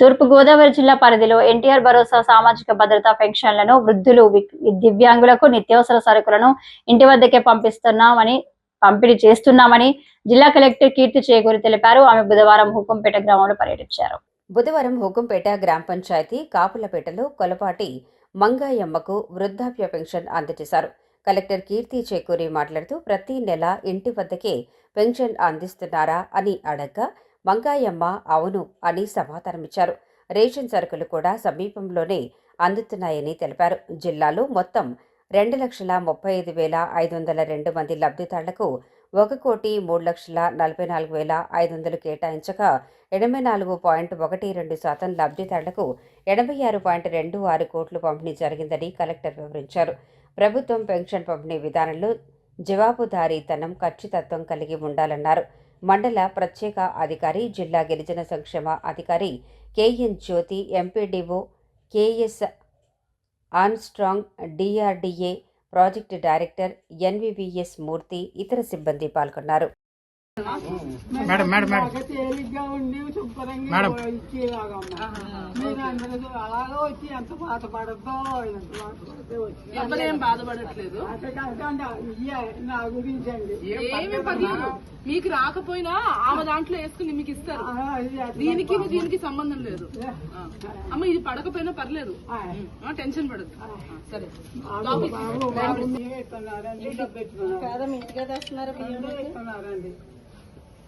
తూర్పుగోదావరి జిల్లా పరిధిలో ఎన్టీఆర్ భరోసా సామాజిక భద్రతా పెన్షన్లను వృద్ధులు దివ్యాంగులకు నిత్యావసర సరుకులను ఇంటి వద్దకే పంపిస్తున్నామని పంపిణీ చేస్తున్నామని జిల్లా కలెక్టర్ కీర్తి చేకూరి తెలిపారు. ఆమె బుధవారం హుకుంపేట గ్రామంలో పర్యటించారు. బుధవారం హుకుంపేట గ్రామ పంచాయతీ కాపులపేటలో కొలపాటి మంగాయమ్మకు వృద్ధాప్య పెన్షన్ అందజేశారు. కలెక్టర్ కీర్తి చేకూరి మాట్లాడుతూ ప్రతి నెల ఇంటి వద్దకే పెన్షన్ అందిస్తున్నారా? అని అడగ్గా మంగాయమ్మ అవును అని సమాధానమిచ్చారు. రేషన్ సరుకులు కూడా సమీపంలోనే అందుతున్నాయని తెలిపారు. జిల్లాలో మొత్తం రెండు లక్షల ముప్పై ఐదు వేల ఐదు వందల రెండు మంది లబ్ధిదారులకు ఒక కోటి మూడు లక్షల నలభై నాలుగు వేల ఐదు వందలు కేటాయించగా ఎనభై నాలుగు పాయింట్ ఒకటి రెండు శాతం లబ్ధిదారులకు ఎనభై ఆరు పాయింట్ రెండు ఆరు కోట్లు పంపిణీ జరిగిందని కలెక్టర్ వివరించారు. ప్రభుత్వం పెన్షన్ పంపిణీ విధానంలో జవాబుదారీతనం ఖచ్చితత్వం కలిగి ఉండాలన్నారు. మండల ప్రత్యేక అధికారి జిల్లా గిరిజన సంక్షేమ అధికారి KN Jyothi MPDO KS Armstrong DRDA project director NVVS Murthy ఇతర సిబ్బంది పాల్గొన్నారు. Madam madam madam. తేలిగ్గా ఉండి శుభ్రంగా మేడం. ఇచ్చేలాగమ్మా మీరు అందరూ అలాగే వచ్చి ఎంత పాట పడద్దో ఎంత బాధపడట్లేదు? కాకుండా నా గురించి అండి. ఏమి పర్లేదు. మీకు రాకపోయినా ఆమె దాంట్లో వేసుకుని మీకు ఇస్తారు. ఆ, ఇది అట్లా. దీనికి దీనికి సంబంధం లేదు. అమ్మ ఇది పడకపోయినా పర్లేదు. టెన్షన్ పడదు సరే.